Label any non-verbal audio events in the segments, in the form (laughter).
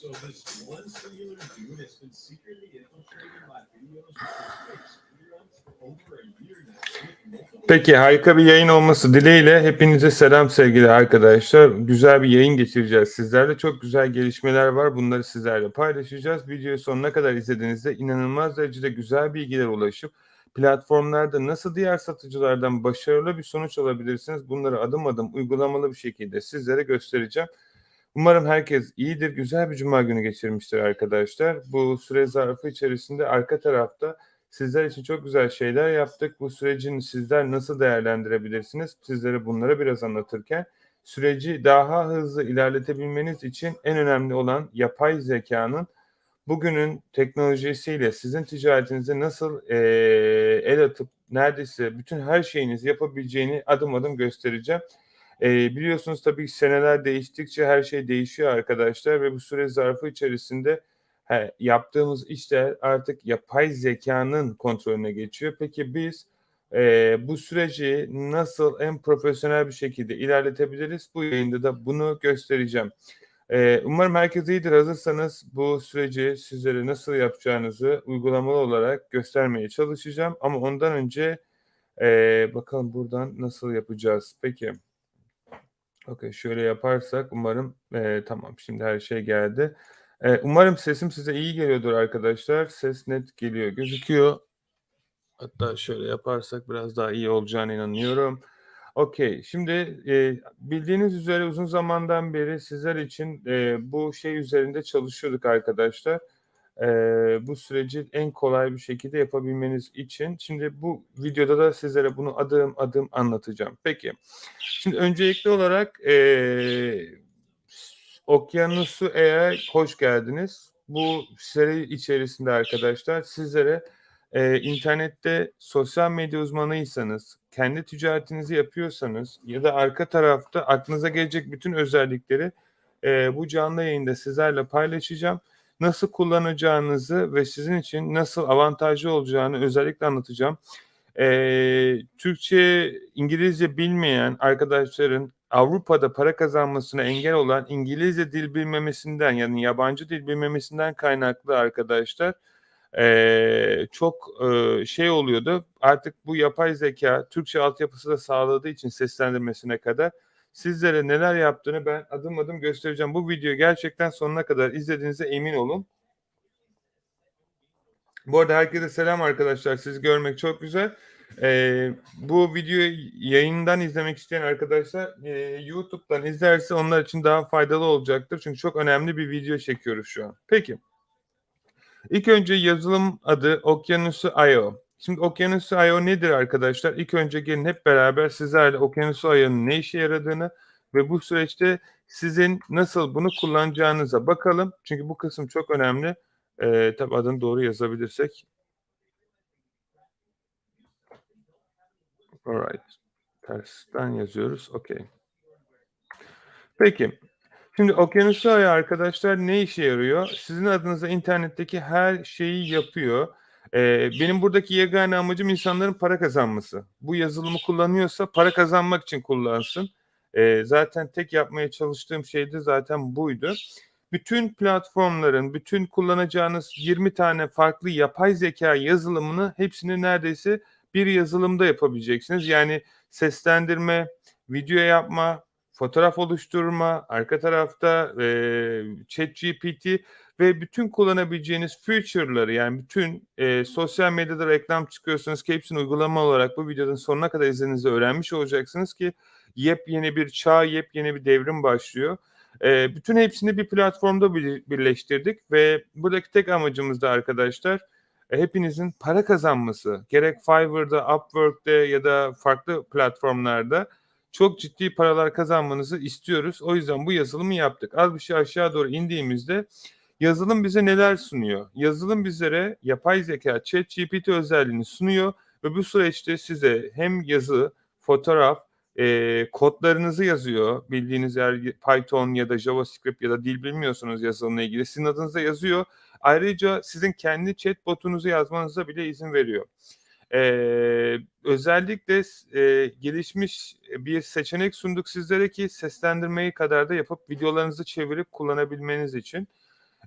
So this one singular dude has been secretly infiltrating my videos Peki harika bir yayın olması dileğiyle hepinize selam sevgili arkadaşlar. Güzel bir yayın geçireceğiz sizlerle. Çok güzel gelişmeler var. Bunları sizlerle paylaşacağız. Videoyu sonuna kadar izlediğinizde inanılmaz derecede güzel bilgiler ulaşıp platformlarda nasıl diğer satıcılardan başarılı bir sonuç alabilirsiniz. Bunları adım adım uygulamalı bir şekilde sizlere göstereceğim. Umarım herkes iyidir, güzel bir cuma günü geçirmiştir arkadaşlar. Bu süre zarfı içerisinde arka tarafta Sizler için çok güzel şeyler yaptık. Bu sürecin sizler nasıl değerlendirebilirsiniz? Sizlere bunları biraz anlatırken süreci daha hızlı ilerletebilmeniz için en önemli olan yapay zekanın bugünün teknolojisiyle sizin ticaretinize nasıl eee, el atıp neredeyse bütün her şeyinizi yapabileceğini adım adım göstereceğim. Eee, biliyorsunuz tabii seneler değiştikçe her şey değişiyor arkadaşlar ve bu süre zarfı içerisinde He, yaptığımız işler artık yapay zekanın kontrolüne geçiyor. Peki biz eee, bu süreci nasıl en profesyonel bir şekilde ilerletebiliriz? Bu yayında da bunu göstereceğim. Eee, umarım herkes iyidir. Hazırsanız bu süreci sizlere nasıl yapacağınızı uygulamalı olarak göstermeye çalışacağım. Ama ondan önce eee, bakalım buradan nasıl yapacağız. Peki. Okey, şöyle yaparsak umarım eee, tamam şimdi her şey geldi. Eee, umarım sesim size iyi geliyordur arkadaşlar. Ses net geliyor, gözüküyor. Hatta şöyle yaparsak biraz daha iyi olacağına inanıyorum. Okey, şimdi eee, bildiğiniz üzere uzun zamandan beri sizler için eee, bu şey üzerinde çalışıyorduk arkadaşlar. Eee, bu süreci en kolay bir şekilde yapabilmeniz için. Şimdi bu videoda da sizlere bunu adım adım anlatacağım. Peki, şimdi öncelikli olarak eee Okyanusu E'ye hoş geldiniz. Bu seri içerisinde arkadaşlar sizlere e, internette sosyal medya uzmanıysanız, kendi ticaretinizi yapıyorsanız ya da arka tarafta aklınıza gelecek bütün özellikleri e, bu canlı yayında sizlerle paylaşacağım. Nasıl kullanacağınızı ve sizin için nasıl avantajlı olacağını özellikle anlatacağım. E, Türkçe, İngilizce bilmeyen arkadaşların Avrupa'da para kazanmasına engel olan İngilizce dil bilmemesinden yani yabancı dil bilmemesinden kaynaklı arkadaşlar eee, çok eee, şey oluyordu. Artık bu yapay zeka Türkçe altyapısı da sağladığı için seslendirmesine kadar sizlere neler yaptığını ben adım adım göstereceğim. Bu videoyu gerçekten sonuna kadar izlediğinize emin olun. Bu arada herkese selam arkadaşlar. Sizi görmek çok güzel. Ee, bu videoyu yayından izlemek isteyen arkadaşlar e, YouTube'dan izlerse onlar için daha faydalı olacaktır. Çünkü çok önemli bir video çekiyoruz şu an. Peki. İlk önce yazılım adı Okyanusu.io. Şimdi Okyanusu.io nedir arkadaşlar? İlk önce gelin hep beraber sizlerle Okyanusu.io'nun ne işe yaradığını ve bu süreçte sizin nasıl bunu kullanacağınıza bakalım. Çünkü bu kısım çok önemli. Ee, tabii adını doğru yazabilirsek. Alright. Tersten yazıyoruz. Okey. Peki. Şimdi Okyanusu Ağı arkadaşlar ne işe yarıyor? Sizin adınıza internetteki her şeyi yapıyor. Ee, benim buradaki yegane amacım insanların para kazanması. Bu yazılımı kullanıyorsa para kazanmak için kullansın. Ee, zaten tek yapmaya çalıştığım şey de zaten buydu. Bütün platformların, bütün kullanacağınız 20 tane farklı yapay zeka yazılımını hepsini neredeyse bir yazılımda yapabileceksiniz. Yani seslendirme, video yapma, fotoğraf oluşturma, arka tarafta e, ChatGPT ve bütün kullanabileceğiniz feature'ları yani bütün e, sosyal medyada reklam çıkıyorsunuz ki hepsini uygulama olarak bu videonun sonuna kadar izlediğinizde öğrenmiş olacaksınız ki yepyeni bir çağ, yepyeni bir devrim başlıyor. E, bütün hepsini bir platformda bir, birleştirdik ve buradaki tek amacımız da arkadaşlar e, hepinizin para kazanması. Gerek Fiverr'da, Upwork'te ya da farklı platformlarda çok ciddi paralar kazanmanızı istiyoruz. O yüzden bu yazılımı yaptık. Az bir şey aşağı doğru indiğimizde yazılım bize neler sunuyor? Yazılım bizlere yapay zeka, ChatGPT özelliğini sunuyor ve bu süreçte size hem yazı, fotoğraf, e, kodlarınızı yazıyor. Bildiğiniz eğer Python ya da JavaScript ya da dil bilmiyorsanız yazılımla ilgili sizin adınıza yazıyor. Ayrıca sizin kendi chatbotunuzu yazmanıza bile izin veriyor. Ee, özellikle e, gelişmiş bir seçenek sunduk sizlere ki seslendirmeyi kadar da yapıp videolarınızı çevirip kullanabilmeniz için.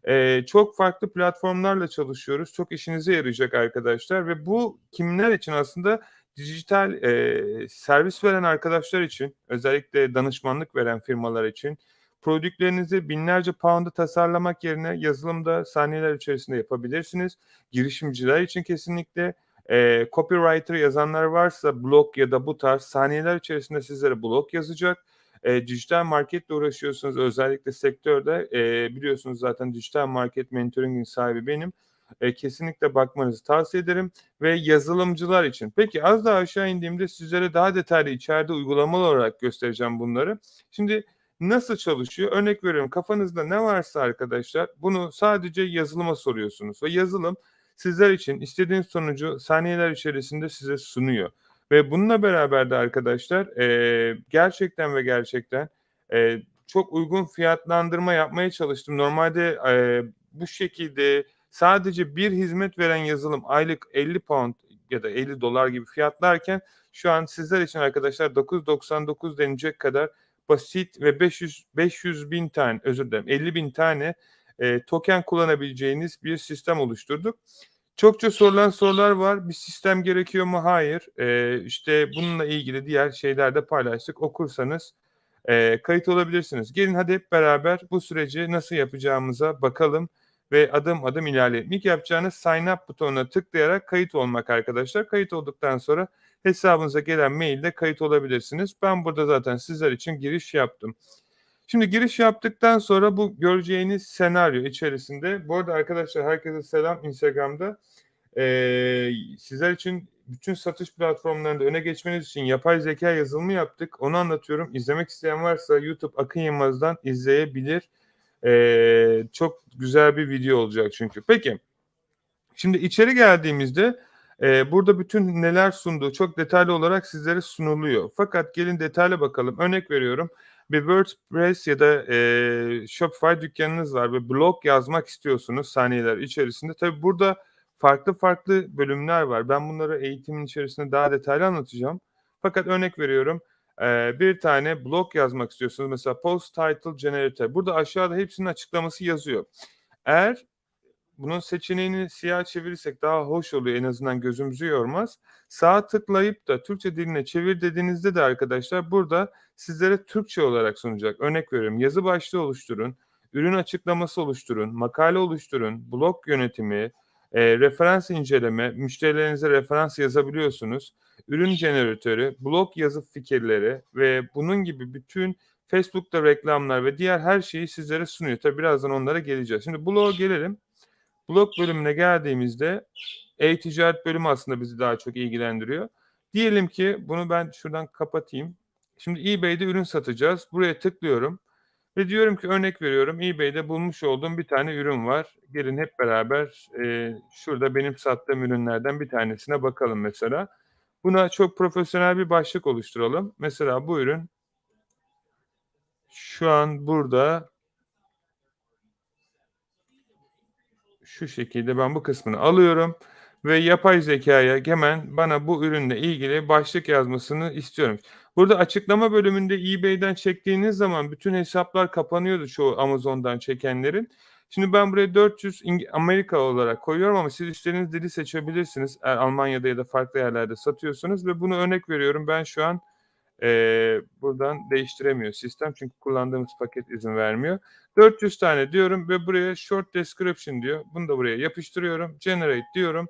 Eee, çok farklı platformlarla çalışıyoruz. Çok işinize yarayacak arkadaşlar ve bu kimler için aslında dijital, eee, servis veren arkadaşlar için, özellikle danışmanlık veren firmalar için prodüktlerinizi binlerce pound'a tasarlamak yerine yazılımda saniyeler içerisinde yapabilirsiniz. Girişimciler için kesinlikle, eee, copywriter yazanlar varsa blog ya da bu tarz saniyeler içerisinde sizlere blog yazacak. Eee, dijital marketle uğraşıyorsanız özellikle sektörde, eee, biliyorsunuz zaten dijital market mentoring'in sahibi benim. Eee, kesinlikle bakmanızı tavsiye ederim ve yazılımcılar için. Peki az daha aşağı indiğimde sizlere daha detaylı içeride uygulamalı olarak göstereceğim bunları. Şimdi nasıl çalışıyor? Örnek veriyorum kafanızda ne varsa arkadaşlar bunu sadece yazılıma soruyorsunuz ve yazılım sizler için istediğiniz sonucu saniyeler içerisinde size sunuyor. Ve bununla beraber de arkadaşlar, eee, gerçekten ve gerçekten, eee, çok uygun fiyatlandırma yapmaya çalıştım. Normalde, eee, bu şekilde sadece bir hizmet veren yazılım aylık £50 ya da $50 gibi fiyatlarken şu an sizler için arkadaşlar $9.99 denilecek kadar basit ve 500 500.000 tane, özür dilerim, 50.000 tane, eee, token kullanabileceğiniz bir sistem oluşturduk. Çokça sorulan sorular var. Bir sistem gerekiyor mu? Hayır. Eee, işte bununla ilgili diğer şeyler de paylaştık. Okursanız, eee, kayıt olabilirsiniz. Gelin hadi hep beraber bu süreci nasıl yapacağımıza bakalım ve adım adım ilerleyelim. İlk yapacağınız sign up butonuna tıklayarak kayıt olmak arkadaşlar. Kayıt olduktan sonra hesabınıza gelen mailde kayıt olabilirsiniz. Ben burada zaten sizler için giriş yaptım. Şimdi giriş yaptıktan sonra bu göreceğiniz senaryo içerisinde Bu arada arkadaşlar herkese selam Instagram'da. Eee, sizler için bütün satış platformlarında öne geçmeniz için yapay zekâ yazılımı yaptık. Onu anlatıyorum. İzlemek isteyen varsa YouTube Akın Yılmaz'dan izleyebilir. Eee, çok güzel bir video olacak çünkü. Peki. Şimdi içeri geldiğimizde, eee, burada bütün neler sunduğu çok detaylı olarak sizlere sunuluyor. Fakat gelin detaylı bakalım. Örnek veriyorum, bir WordPress ya da, eee, Shopify dükkanınız var ve blog yazmak istiyorsunuz saniyeler içerisinde. Tabii burada farklı farklı bölümler var. Ben bunları eğitimin içerisinde daha detaylı anlatacağım. Fakat örnek veriyorum, eee, bir tane blog yazmak istiyorsunuz. Mesela Post Title Generator. Burada aşağıda hepsinin açıklaması yazıyor. Eğer bunun seçeneğini siyaha çevirirsek daha hoş oluyor. En azından gözümüzü yormaz. Sağa tıklayıp da Türkçe diline çevir dediğinizde de arkadaşlar burada sizlere Türkçe olarak sunacak. Örnek veriyorum, yazı başlığı oluşturun, ürün açıklaması oluşturun, makale oluşturun, blog yönetimi, eee, referans inceleme, müşterilerinize referans yazabiliyorsunuz, ürün jeneratörü, blog yazı fikirleri ve bunun gibi bütün Facebook'ta reklamlar ve diğer her şeyi sizlere sunuyor. Tabii birazdan onlara geleceğiz. Şimdi blog'a gelelim. Blog bölümüne geldiğimizde e-ticaret bölümü aslında bizi daha çok ilgilendiriyor. Diyelim ki bunu ben şuradan kapatayım. Şimdi eBay'de ürün satacağız. Buraya tıklıyorum ve diyorum ki örnek veriyorum eBay'de bulmuş olduğum bir tane ürün var. Gelin hep beraber, eee, şurada benim sattığım ürünlerden bir tanesine bakalım mesela. Buna çok profesyonel bir başlık oluşturalım. Mesela bu ürün şu an burada şu şekilde ben bu kısmını alıyorum ve yapay zekâya hemen bana bu ürünle ilgili başlık yazmasını istiyorum. Burada açıklama bölümünde eBay'den çektiğiniz zaman bütün hesaplar kapanıyordu çoğu Amazon'dan çekenlerin. Şimdi ben buraya 400 İng Amerika olarak koyuyorum ama siz istediğiniz dili seçebilirsiniz. Almanya'da ya da farklı yerlerde satıyorsanız ve bunu örnek veriyorum. Ben şu an, eee, buradan değiştiremiyor sistem çünkü kullandığımız paket izin vermiyor. 400 tane diyorum ve buraya short description diyor. Bunu da buraya yapıştırıyorum. Generate diyorum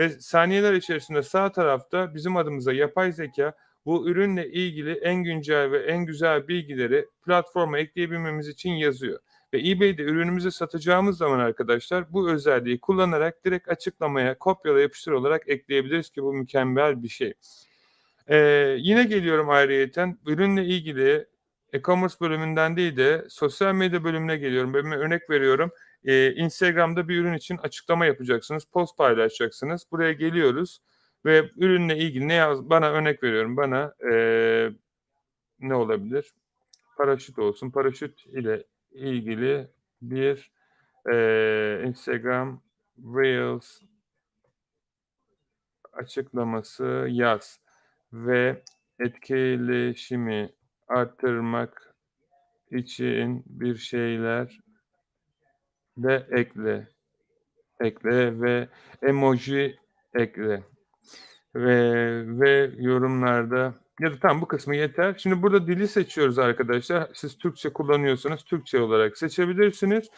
ve saniyeler içerisinde sağ tarafta bizim adımıza yapay zekâ bu ürünle ilgili en güncel ve en güzel bilgileri platforma ekleyebilmemiz için yazıyor ve eBay'de ürünümüzü satacağımız zaman arkadaşlar bu özelliği kullanarak direkt açıklamaya kopyala yapıştır olarak ekleyebiliriz ki bu mükemmel bir şey. Eee, yine geliyorum ayrıyeten ürünle ilgili e-commerce bölümünden değil de sosyal medya bölümüne geliyorum. Ben örnek veriyorum, eee, Instagram'da bir ürün için açıklama yapacaksınız, post paylaşacaksınız. Buraya geliyoruz ve ürünle ilgili ne yaz bana örnek veriyorum, bana, eee, ne olabilir? Paraşüt olsun. Paraşüt ile ilgili bir, eee, Instagram Reels açıklaması yaz ve etkileşimi arttırmak için bir şeyler de ekle. Ekle ve emoji ekle. Ve ve yorumlarda ya da tamam bu kısmı yeter. Şimdi burada dili seçiyoruz arkadaşlar. Siz Türkçe kullanıyorsanız Türkçe olarak seçebilirsiniz.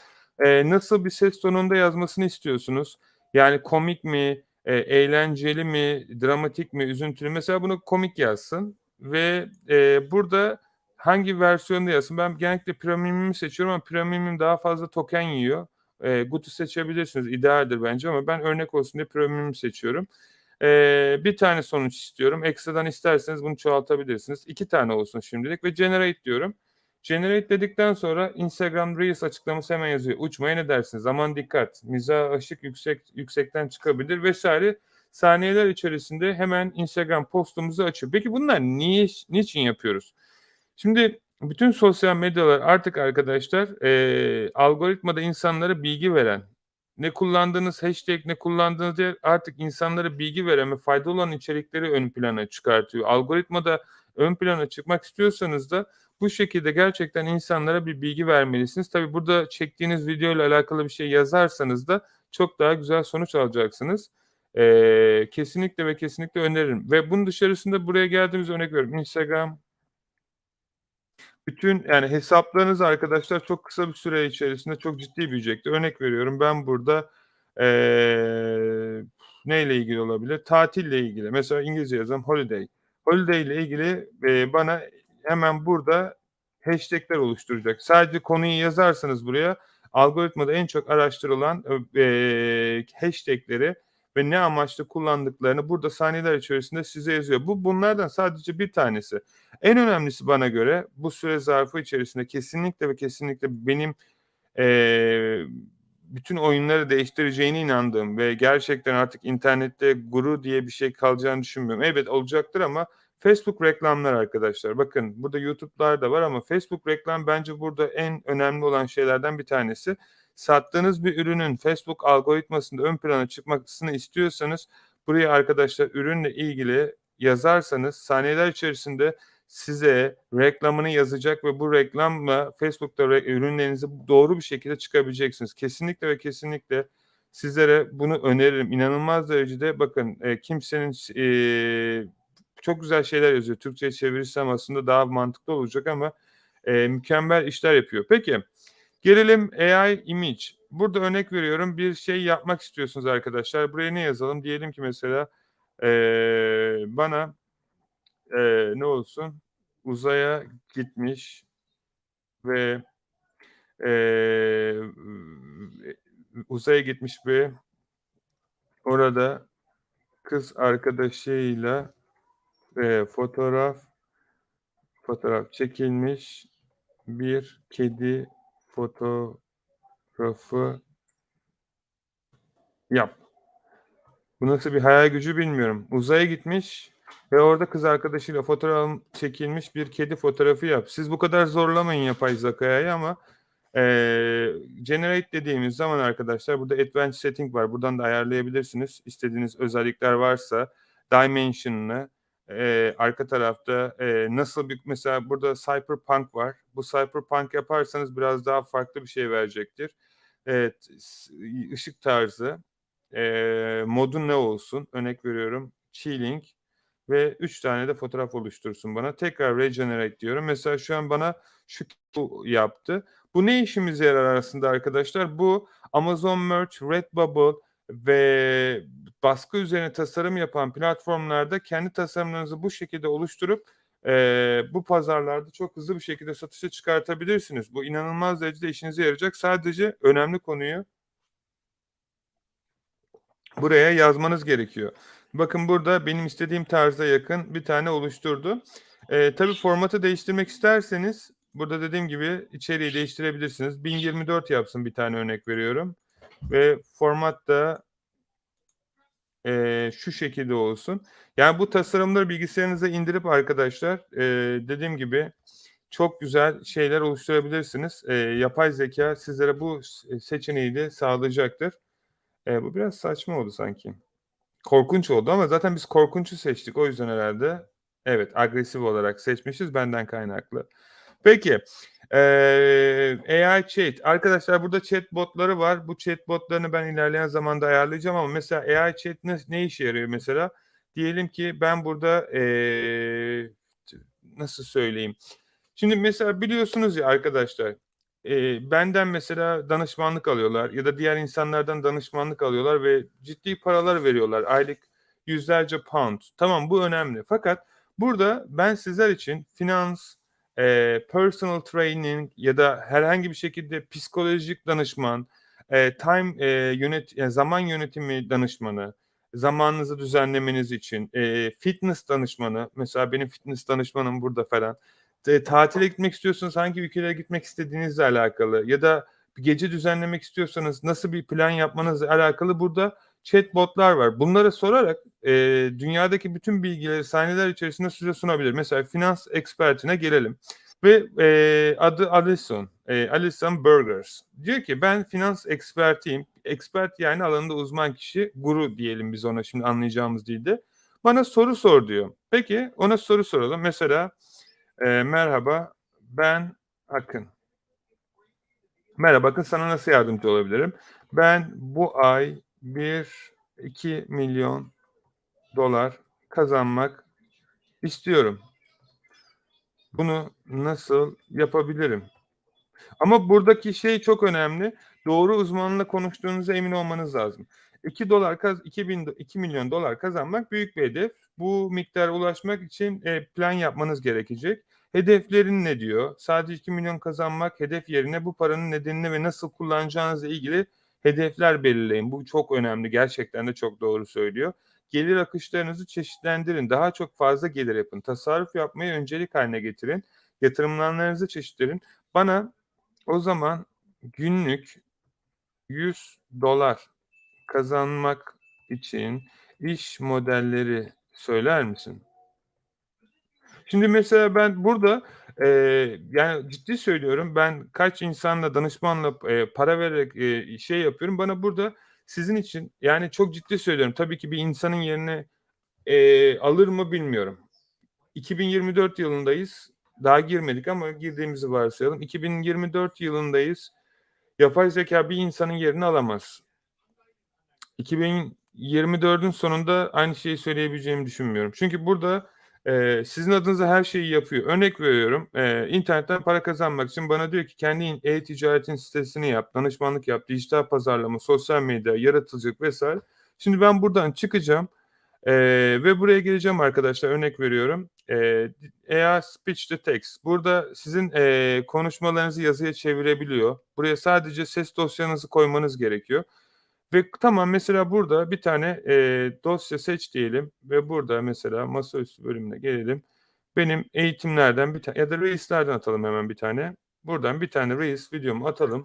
Eee, nasıl bir ses tonunda yazmasını istiyorsunuz? Yani komik mi, eee, eğlenceli mi, dramatik mi, üzüntülü mü? Mesela bunu komik yazsın ve, eee, burada hangi versiyonda yazsın? Ben genellikle premium'u seçiyorum ama premium daha fazla token yiyor. Eee, Good'u seçebilirsiniz, idealdir bence ama ben örnek olsun diye premium'u seçiyorum. Eee, 1 tane sonuç istiyorum. Ekstradan isterseniz bunu çoğaltabilirsiniz. 2 tane olsun şimdilik ve generate diyorum. Generate dedikten sonra Instagram Reels açıklaması hemen yazıyor. Uçmaya ne dersiniz? Aman dikkat, mizah aşık yüksek yüksekten çıkabilir vs. Saniyeler içerisinde hemen Instagram postumuzu açıyor. Peki bunlar niye niçin yapıyoruz? Şimdi bütün sosyal medyalar artık arkadaşlar, eee, algoritmada insanlara bilgi veren, ne kullandığınız hashtag, ne kullandığınız yer artık insanlara bilgi veren ve faydalı olan içerikleri ön plana çıkartıyor. Algoritmada ön plana çıkmak istiyorsanız da bu şekilde gerçekten insanlara bir bilgi vermelisiniz. Tabii burada çektiğiniz videoyla alakalı bir şey yazarsanız da çok daha güzel sonuç alacaksınız. Eee, kesinlikle ve kesinlikle öneririm ve bunun dışarısında buraya geldiğimiz örnek veriyorum Instagram bütün yani hesaplarınız arkadaşlar çok kısa bir süre içerisinde çok ciddi büyüyecektir. Örnek veriyorum ben burada, eee, neyle ilgili olabilir? Tatille ilgili. Mesela İngilizce yazalım holiday. Holiday ile ilgili, eee, bana hemen burada hashtag'ler oluşturacak. Sadece konuyu yazarsanız buraya algoritmada en çok araştırılan, eee, hashtag'leri ve ne amaçla kullandıklarını burada saniyeler içerisinde size yazıyor. Bu bunlardan sadece bir tanesi. En önemlisi bana göre bu süre zarfı içerisinde kesinlikle ve kesinlikle benim, eee, bütün oyunları değiştireceğine inandığım ve gerçekten artık internette guru diye bir şey kalacağını düşünmüyorum. Elbet olacaktır ama Facebook reklamlar arkadaşlar. Bakın burada YouTube'lar da var ama Facebook reklam bence burada en önemli olan şeylerden bir tanesi. Sattığınız bir ürünün Facebook algoritmasında ön plana çıkmasını istiyorsanız buraya arkadaşlar ürünle ilgili yazarsanız saniyeler içerisinde size reklamını yazacak ve bu reklamla Facebook'ta re ürünlerinizi doğru bir şekilde çıkabileceksiniz. Kesinlikle ve kesinlikle sizlere bunu öneririm. İnanılmaz derecede bakın, eee, kimsenin eee, çok güzel şeyler yazıyor. Türkçeye çevirirsem aslında daha mantıklı olacak ama, eee, mükemmel işler yapıyor. Peki, gelelim AI image. Burada örnek veriyorum bir şey yapmak istiyorsunuz arkadaşlar. Buraya ne yazalım? Diyelim ki mesela, eee, bana, eee, ne olsun? Uzaya gitmiş ve, eee, uzaya gitmiş ve orada kız arkadaşıyla, eee, fotoğraf fotoğraf çekilmiş bir kedi fotoğrafı yap. Bu nasıl bir hayal gücü bilmiyorum. Uzaya gitmiş ve orada kız arkadaşıyla fotoğraf çekilmiş bir kedi fotoğrafı yap. Siz bu kadar zorlamayın yapay zekâyı ama, eee, generate dediğimiz zaman arkadaşlar burada advanced setting var. Buradan da ayarlayabilirsiniz. İstediğiniz özellikler varsa dimension'ını, eee, arka tarafta, eee, nasıl bir mesela burada cyberpunk var. Bu cyberpunk yaparsanız biraz daha farklı bir şey verecektir. Evet, ışık tarzı, eee, modu ne olsun? Örnek veriyorum chilling ve 3 tane de fotoğraf oluştursun bana. Tekrar regenerate diyorum. Mesela şu an bana şu yaptı. Bu ne işimize yarar aslında arkadaşlar? Bu Amazon Merch, Redbubble ve baskı üzerine tasarım yapan platformlarda kendi tasarımlarınızı bu şekilde oluşturup, eee, bu pazarlarda çok hızlı bir şekilde satışa çıkartabilirsiniz. Bu inanılmaz derecede işinize yarayacak. Sadece önemli konuyu buraya yazmanız gerekiyor. Bakın burada benim istediğim tarza yakın bir tane oluşturdu. Eee, tabii formatı değiştirmek isterseniz burada dediğim gibi içeriği değiştirebilirsiniz. 1024 yapsın bir tane örnek veriyorum ve format da eee, şu şekilde olsun. Yani bu tasarımları bilgisayarınıza indirip arkadaşlar, eee, dediğim gibi çok güzel şeyler oluşturabilirsiniz. Eee, yapay zekâ sizlere bu seçeneği de sağlayacaktır. Eee, bu biraz saçma oldu sanki. Korkunç oldu ama zaten biz korkunçu seçtik. O yüzden herhâlde evet, agresif olarak seçmişiz benden kaynaklı. Peki, Ee, AI chat. Arkadaşlar burada chat botları var. Bu chat botlarını ben ilerleyen zamanda ayarlayacağım ama mesela AI chat ne, ne işe yarıyor mesela? Diyelim ki ben burada ee, nasıl söyleyeyim? Şimdi mesela biliyorsunuz ya arkadaşlar e, benden mesela danışmanlık alıyorlar ya da diğer insanlardan danışmanlık alıyorlar ve ciddi paralar veriyorlar. Aylık yüzlerce pound. Tamam bu önemli. Fakat burada ben sizler için finans, e, personal training ya da herhangi bir şekilde psikolojik danışman, e, time e, yönet yani zaman yönetimi danışmanı, zamanınızı düzenlemeniz için, e, fitness danışmanı, mesela benim fitness danışmanım burada falan. E, tatile gitmek istiyorsanız hangi ülkelere gitmek istediğinizle alakalı ya da bir gece düzenlemek istiyorsanız nasıl bir plan yapmanızla alakalı burada chatbotlar var. Bunlara sorarak e, dünyadaki bütün bilgileri saniyeler içerisinde size sunabilir. Mesela finans ekspertine gelelim. Ve e, adı Alison. E, Alison Burgers. Diyor ki ben finans ekspertiyim. Expert yani alanında uzman kişi. Guru diyelim biz ona şimdi anlayacağımız dilde. Bana soru sor diyor. Peki ona soru soralım. Mesela e, merhaba ben Akın. Merhaba Akın sana nasıl yardımcı olabilirim? Ben bu ay 1-2 milyon dolar kazanmak istiyorum. Bunu nasıl yapabilirim? Ama buradaki şey çok önemli. Doğru uzmanla konuştuğunuza emin olmanız lazım. 2 dolar kaz 2000 2 milyon dolar kazanmak büyük bir hedef. Bu miktara ulaşmak için e, plan yapmanız gerekecek. Hedeflerin ne diyor? Sadece 2 milyon kazanmak hedef yerine bu paranın nedenini ve nasıl kullanacağınızla ilgili hedefler belirleyin. Bu çok önemli. Gerçekten de çok doğru söylüyor. Gelir akışlarınızı çeşitlendirin. Daha çok fazla gelir yapın. Tasarruf yapmayı öncelik haline getirin. Yatırımlarınızı çeşitlerin. Bana o zaman günlük 100 dolar kazanmak için iş modelleri söyler misin? Şimdi mesela ben burada e, yani ciddi söylüyorum ben kaç insanla danışmanla e, para vererek e, şey yapıyorum. Bana burada sizin için yani çok ciddi söylüyorum. Tabii ki bir insanın yerine e, alır mı bilmiyorum. 2024 yılındayız. Daha girmedik ama girdiğimizi varsayalım. 2024 yılındayız. Yapay zeka bir insanın yerini alamaz. 2024'ün sonunda aynı şeyi söyleyebileceğimi düşünmüyorum. Çünkü burada e, sizin adınıza her şeyi yapıyor. Örnek veriyorum. E, internetten para kazanmak için bana diyor ki kendi e-ticaretin sitesini yap, danışmanlık yap, dijital pazarlama, sosyal medya, yaratıcılık vesaire. Şimdi ben buradan çıkacağım. Ee, ve buraya geleceğim arkadaşlar örnek veriyorum. Ee, AI Speech to Text. Burada sizin e, konuşmalarınızı yazıya çevirebiliyor. Buraya sadece ses dosyanızı koymanız gerekiyor. Ve tamam mesela burada bir tane e, dosya seç diyelim ve burada mesela masaüstü bölümüne gelelim. Benim eğitimlerden bir tane ya da reislerden atalım hemen bir tane. Buradan bir tane reis videomu atalım.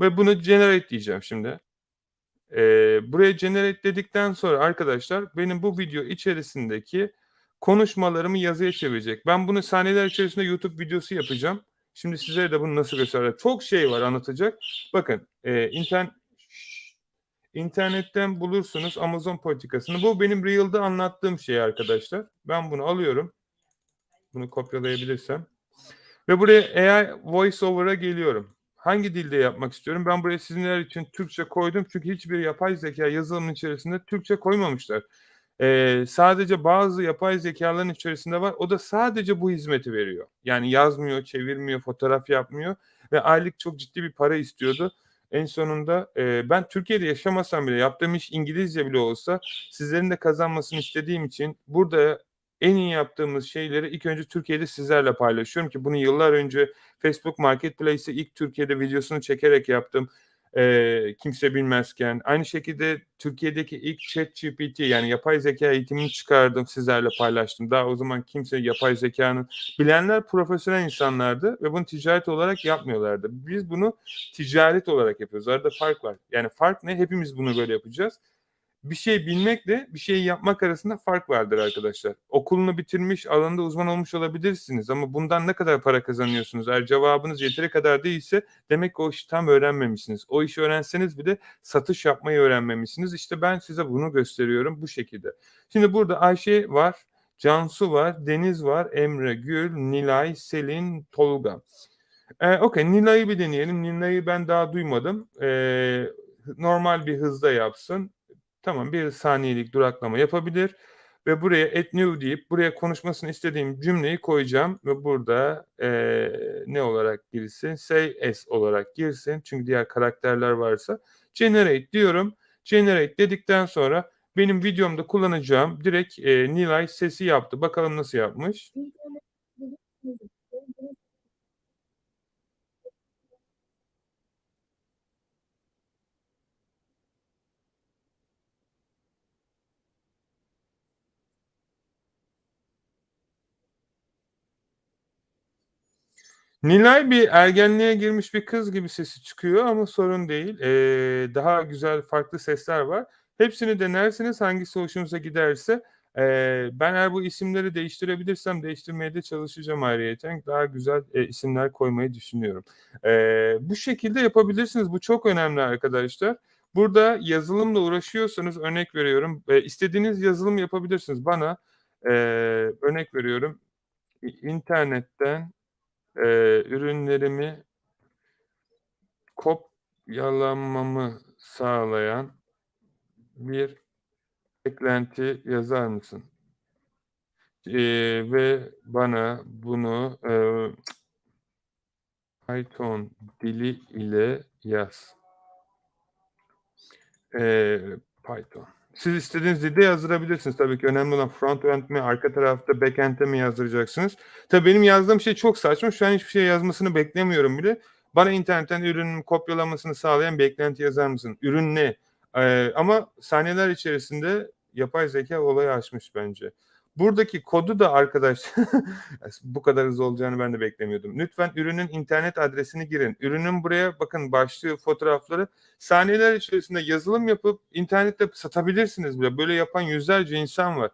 Ve bunu generate diyeceğim şimdi. Ee, buraya generate dedikten sonra arkadaşlar benim bu video içerisindeki konuşmalarımı yazıya çevirecek. Ben bunu saniyeler içerisinde YouTube videosu yapacağım. Şimdi sizlere de bunu nasıl göstereceğim. Çok şey var anlatacak. Bakın e, internet internetten bulursunuz Amazon politikasını. Bu benim Real'da anlattığım şey arkadaşlar. Ben bunu alıyorum. Bunu kopyalayabilirsem. Ve buraya AI VoiceOver'a geliyorum. Hangi dilde yapmak istiyorum? Ben buraya sizinler için Türkçe koydum. Çünkü hiçbir yapay zeka yazılımın içerisinde Türkçe koymamışlar. Ee, sadece bazı yapay zekaların içerisinde var. O da sadece bu hizmeti veriyor. Yani yazmıyor, çevirmiyor, fotoğraf yapmıyor. Ve aylık çok ciddi bir para istiyordu. En sonunda e, ben Türkiye'de yaşamasam bile yaptığım iş İngilizce bile olsa sizlerin de kazanmasını istediğim için burada en iyi yaptığımız şeyleri ilk önce Türkiye'de sizlerle paylaşıyorum ki bunu yıllar önce Facebook Marketplace'e ilk Türkiye'de videosunu çekerek yaptım. Ee, kimse bilmezken. Aynı şekilde Türkiye'deki ilk chat GPT yani yapay zeka eğitimini çıkardım sizlerle paylaştım. Daha o zaman kimse yapay zekanın bilenler profesyonel insanlardı ve bunu ticaret olarak yapmıyorlardı. Biz bunu ticaret olarak yapıyoruz. Arada fark var. Yani fark ne? Hepimiz bunu böyle yapacağız bir şey bilmekle bir şey yapmak arasında fark vardır arkadaşlar. Okulunu bitirmiş, alanında uzman olmuş olabilirsiniz ama bundan ne kadar para kazanıyorsunuz? Eğer cevabınız yeteri kadar değilse demek ki o işi tam öğrenmemişsiniz. O işi öğrenseniz bile satış yapmayı öğrenmemişsiniz. İşte ben size bunu gösteriyorum bu şekilde. Şimdi burada Ayşe var, Cansu var, Deniz var, Emre, Gül, Nilay, Selin, Tolga. Eee, okay, Nina'yı bir deneyelim. Nina'yı ben daha duymadım. Eee, normal bir hızda yapsın. Tamam, 1 saniyelik duraklama yapabilir ve buraya add new deyip buraya konuşmasını istediğim cümleyi koyacağım ve burada, eee, ne olarak girsin? Say as olarak girsin. Çünkü diğer karakterler varsa. Generate diyorum. Generate dedikten sonra benim videomda kullanacağım direkt, eee, Nilay sesi yaptı. Bakalım nasıl yapmış? Nilay bir ergenliğe girmiş bir kız gibi sesi çıkıyor ama sorun değil. Eee, daha güzel farklı sesler var. Hepsini denersiniz. Hangisi hoşunuza giderse. Eee, ben eğer bu isimleri değiştirebilirsem değiştirmeye de çalışacağım ayrıyeten. Daha güzel, eee, isimler koymayı düşünüyorum. Eee, bu şekilde yapabilirsiniz. Bu çok önemli arkadaşlar. Burada yazılımla uğraşıyorsanız örnek veriyorum, eee, istediğiniz yazılım yapabilirsiniz. Bana, eee, örnek veriyorum, internetten, eee, ürünlerimi kopyalamamı sağlayan bir eklenti yazar mısın? Eee, ve bana bunu, eee, Python dili ile yaz. Eee, Python. Siz istediğiniz dilde yazdırabilirsiniz. Tabii ki önemli olan frontend mi, arka tarafta backend'e mi yazdıracaksınız? Tabii benim yazdığım şey çok saçma. Şu an hiçbir şey yazmasını beklemiyorum bile. Bana internetten ürünün kopyalamasını sağlayan bir eklenti yazar mısın? Ürün ne? Eee, ama saniyeler içerisinde yapay zekâ olayı aşmış bence. Buradaki kodu da arkadaş (laughs) bu kadar hızlı olacağını ben de beklemiyordum. Lütfen ürünün internet adresini girin. Ürünün buraya bakın başlığı, fotoğrafları saniyeler içerisinde yazılım yapıp internette satabilirsiniz bile. Böyle yapan yüzlerce insan var.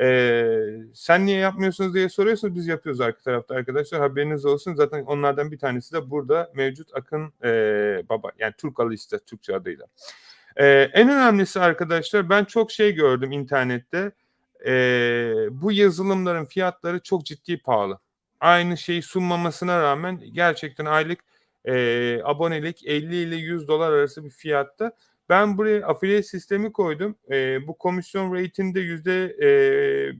Eee, sen niye yapmıyorsunuz diye soruyorsanız biz yapıyoruz arka tarafta arkadaşlar. Haberiniz olsun. Zaten onlardan bir tanesi de burada mevcut Akın eee, Baba. Yani Turkalı işte Türkçe adıyla. Eee, en önemlisi arkadaşlar ben çok şey gördüm internette. Eee, bu yazılımların fiyatları çok ciddi pahalı. Aynı şeyi sunmamasına rağmen gerçekten aylık, eee, abonelik 50 ile $100 arası bir fiyatta. Ben buraya affiliate sistemi koydum. Eee, bu komisyon rate'ini de yüzde, eee,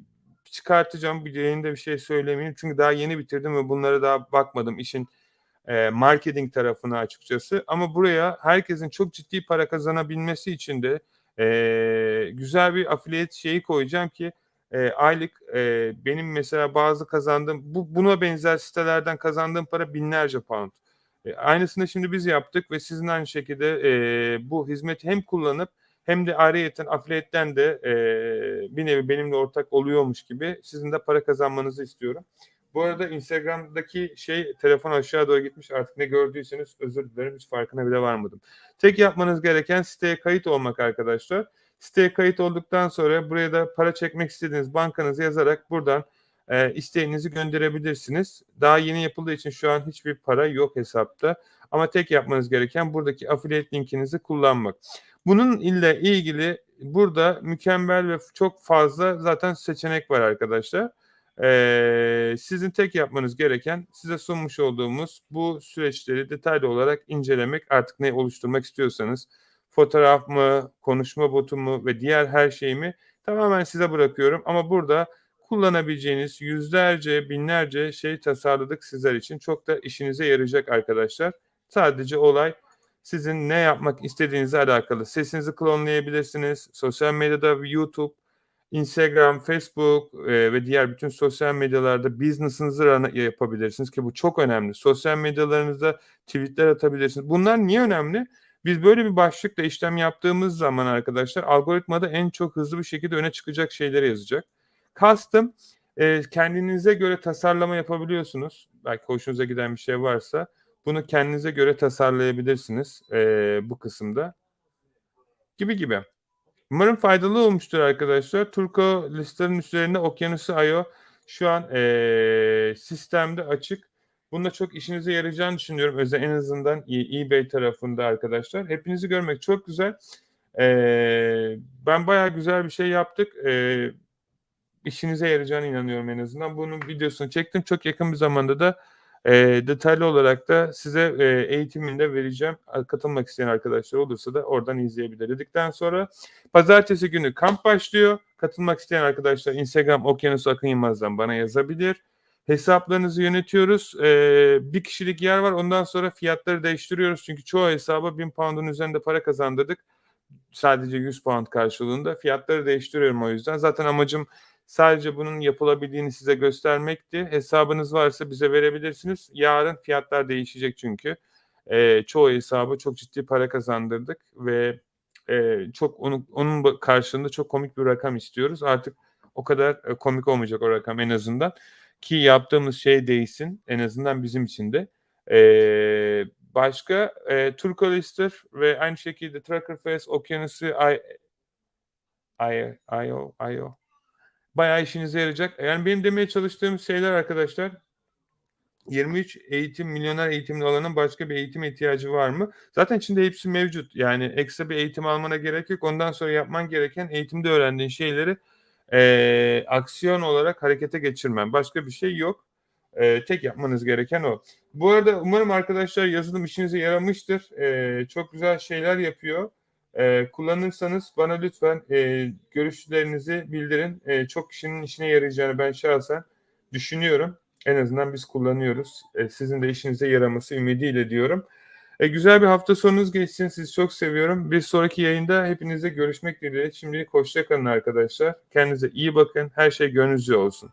çıkartacağım. Bir yayında bir şey söylemeyeyim. Çünkü daha yeni bitirdim ve bunlara daha bakmadım işin, eee, marketing tarafına açıkçası. Ama buraya herkesin çok ciddi para kazanabilmesi için de, eee, güzel bir affiliate şeyi koyacağım ki, eee, aylık, eee, benim mesela bazı kazandığım bu buna benzer sitelerden kazandığım para binlerce pound. Eee, aynısını şimdi biz yaptık ve sizin aynı şekilde, eee, bu hizmeti hem kullanıp hem de ayrıyeten affiliate'ten de, eee, bir nevi benimle ortak oluyormuş gibi sizin de para kazanmanızı istiyorum. Bu arada Instagram'daki şey telefon aşağı doğru gitmiş. Artık ne gördüyseniz özür dilerim. Hiç farkına bile varmadım. Tek yapmanız gereken siteye kayıt olmak arkadaşlar. Siteye kayıt olduktan sonra buraya da para çekmek istediğiniz bankanızı yazarak buradan, eee, isteğinizi gönderebilirsiniz. Daha yeni yapıldığı için şu an hiçbir para yok hesapta. Ama tek yapmanız gereken buradaki affiliate linkinizi kullanmak. Bunun ile ilgili burada mükemmel ve çok fazla zaten seçenek var arkadaşlar. Eee, sizin tek yapmanız gereken size sunmuş olduğumuz bu süreçleri detaylı olarak incelemek. Artık ne oluşturmak istiyorsanız fotoğraf mı, konuşma botu mu ve diğer her şeyi mi tamamen size bırakıyorum. Ama burada kullanabileceğiniz yüzlerce, binlerce şey tasarladık sizler için. Çok da işinize yarayacak arkadaşlar. Sadece olay sizin ne yapmak istediğinizle alakalı. Sesinizi klonlayabilirsiniz. Sosyal medyada YouTube, Instagram, Facebook, eee, ve diğer bütün sosyal medyalarda business'ınızı yapabilirsiniz ki bu çok önemli. Sosyal medyalarınızda tweet'ler atabilirsiniz. Bunlar niye önemli? Biz böyle bir başlıkla işlem yaptığımız zaman arkadaşlar algoritmada en çok hızlı bir şekilde öne çıkacak şeyleri yazacak. Custom, eee, kendinize göre tasarlama yapabiliyorsunuz. Belki hoşunuza giden bir şey varsa bunu kendinize göre tasarlayabilirsiniz, eee, bu kısımda. Gibi gibi. Umarım faydalı olmuştur arkadaşlar. Turko listenin üzerinde Okyanusu.io şu an, eee, sistemde açık. Bunda çok işinize yarayacağını düşünüyorum. Özel en azından e eBay tarafında arkadaşlar. Hepinizi görmek çok güzel. Eee, ben bayağı güzel bir şey yaptık. Eee, işinize yarayacağına inanıyorum en azından. Bunun videosunu çektim. Çok yakın bir zamanda da, E, detaylı olarak da size e, eğitimini de vereceğim. Katılmak isteyen arkadaşlar olursa da oradan izleyebilir. Dedikten sonra pazartesi günü kamp başlıyor. Katılmak isteyen arkadaşlar Instagram Okyanus Akın Yılmaz'dan bana yazabilir. Hesaplarınızı yönetiyoruz. Ee, bir kişilik yer var. Ondan sonra fiyatları değiştiriyoruz. Çünkü çoğu hesaba 1000 pound'un üzerinde para kazandırdık. Sadece 100 pound karşılığında. Fiyatları değiştiriyorum o yüzden. Zaten amacım sadece bunun yapılabildiğini size göstermekti. Hesabınız varsa bize verebilirsiniz. Yarın fiyatlar değişecek çünkü. Ee, çoğu hesaba çok ciddi para kazandırdık ve e, çok onun, onun karşılığında çok komik bir rakam istiyoruz. Artık o kadar e, komik olmayacak o rakam en azından ki yaptığımız şey değilsin en azından bizim için de. Ee, başka e, Turkolister ve aynı şekilde Tracker Fest, Okyanusu, I, I, IO, IO. Bayağı işinize yarayacak. Yani benim demeye çalıştığım şeyler arkadaşlar 23 eğitim, milyoner eğitimli olanın başka bir eğitim ihtiyacı var mı? Zaten içinde hepsi mevcut. Yani ekstra bir eğitim almana gerek yok. Ondan sonra yapman gereken eğitimde öğrendiğin şeyleri e, aksiyon olarak harekete geçirmen. Başka bir şey yok. E, tek yapmanız gereken o. Bu arada umarım arkadaşlar yazılım işinize yaramıştır. E, çok güzel şeyler yapıyor. E, kullanırsanız bana lütfen e, görüşlerinizi bildirin. E, çok kişinin işine yarayacağını ben şahsen düşünüyorum. En azından biz kullanıyoruz. E, sizin de işinize yaraması ümidiyle diyorum. E, güzel bir hafta sonunuz geçsin. Sizi çok seviyorum. Bir sonraki yayında hepinizle görüşmek dileğiyle. Şimdilik hoşça kalın arkadaşlar. Kendinize iyi bakın. Her şey gönlünüzce olsun.